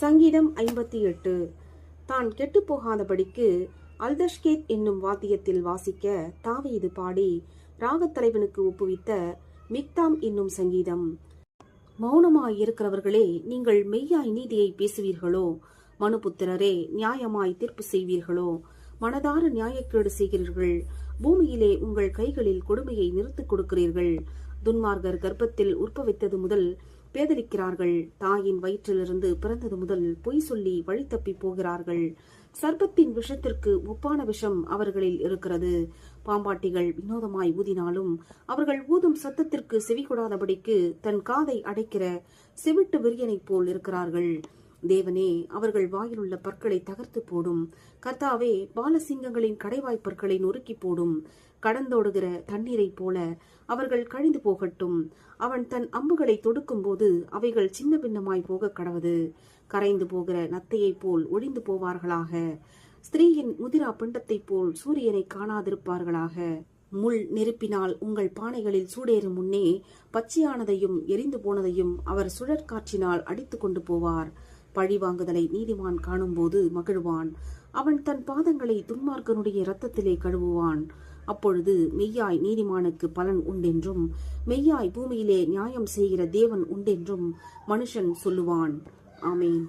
சங்கீதம் ஐம்பத்தி எட்டு. தான் கெட்டுப்போகாதபடிக்கு அல்தஷ்கேத் என்னும் வாத்தியத்தில் வாசிக்க தாவீது பாடி ராகத்தலைவனுக்கு ஒப்புவித்த மிக்தாம் என்னும் சங்கீதம். மௌனமாய் இருக்கிறவர்களே நீங்கள் மெய்யாய் நீதியை பேசுவீர்களோ? மனுபுத்திரரே நியாயமாய் தீர்ப்பு செய்வீர்களோ? மனதார நியாயக்கேடு செய்கிறீர்கள்? பூமியிலே உங்கள் கைகளில் கொடுமையை நிறுத்துக் கொடுக்கிறீர்கள்? துன்மார்கர் கர்ப்பத்தில் உற்பவித்தது முதல் பேதலிக்கிறார்கள் தாயின் வயிற்றிலிருந்து பிறந்தது முதல் பொய் சொல்லி வழி போகிறார்கள். சர்பத்தின் விஷத்திற்கு ஒப்பான விஷம் அவர்களில் இருக்கிறது. பாம்பாட்டிகள் வினோதமாய் ஊதினாலும் அவர்கள் ஊதும் சத்தத்திற்கு செவிகொடாதபடிக்கு தன் காதை அடைக்கிற செவிட்டு விரியனைப் போல் இருக்கிறார்கள். தேவனே அவர்கள் வாயிலுள்ள பற்களை தகர்த்து போடும். கர்த்தாவே பாலசிங்கங்களின் கடைவாய் பற்களை நொறுக்கி போடும். கடந்தோடுகிற தண்ணீரைப் போல அவர்கள் கழிந்து போகட்டும். அவன் தன் அம்புகளை தொடுக்கும் போது அவைகள் சின்ன பின்னமாய் போக கடவது. கரைந்து போகிற நத்தையைப் போல் ஒழிந்து போவார்களாக. ஸ்திரீயின் முதிரா பிண்டத்தைப் போல் சூரியனை காணாதிருப்பார்களாக. முள் நெருப்பினால் உங்கள் பானைகளில் சூடேறும் முன்னே பச்சையானதையும் எரிந்து போனதையும் அவர் சுழற்காற்றினால் அடித்து கொண்டு போவார். பழி வாங்குதலை நீதிமான் காணும்போது மகிழ்வான். அவன் தன் பாதங்களை துன்மார்க்கனுடைய இரத்தத்திலே கழுவுவான். அப்பொழுது மெய்யாய் நீதிமானுக்கு பலன் உண்டென்றும் மெய்யாய் பூமியிலே நியாயம் செய்கிற தேவன் உண்டென்றும் மனுஷன் சொல்லுவான். ஆமேன்.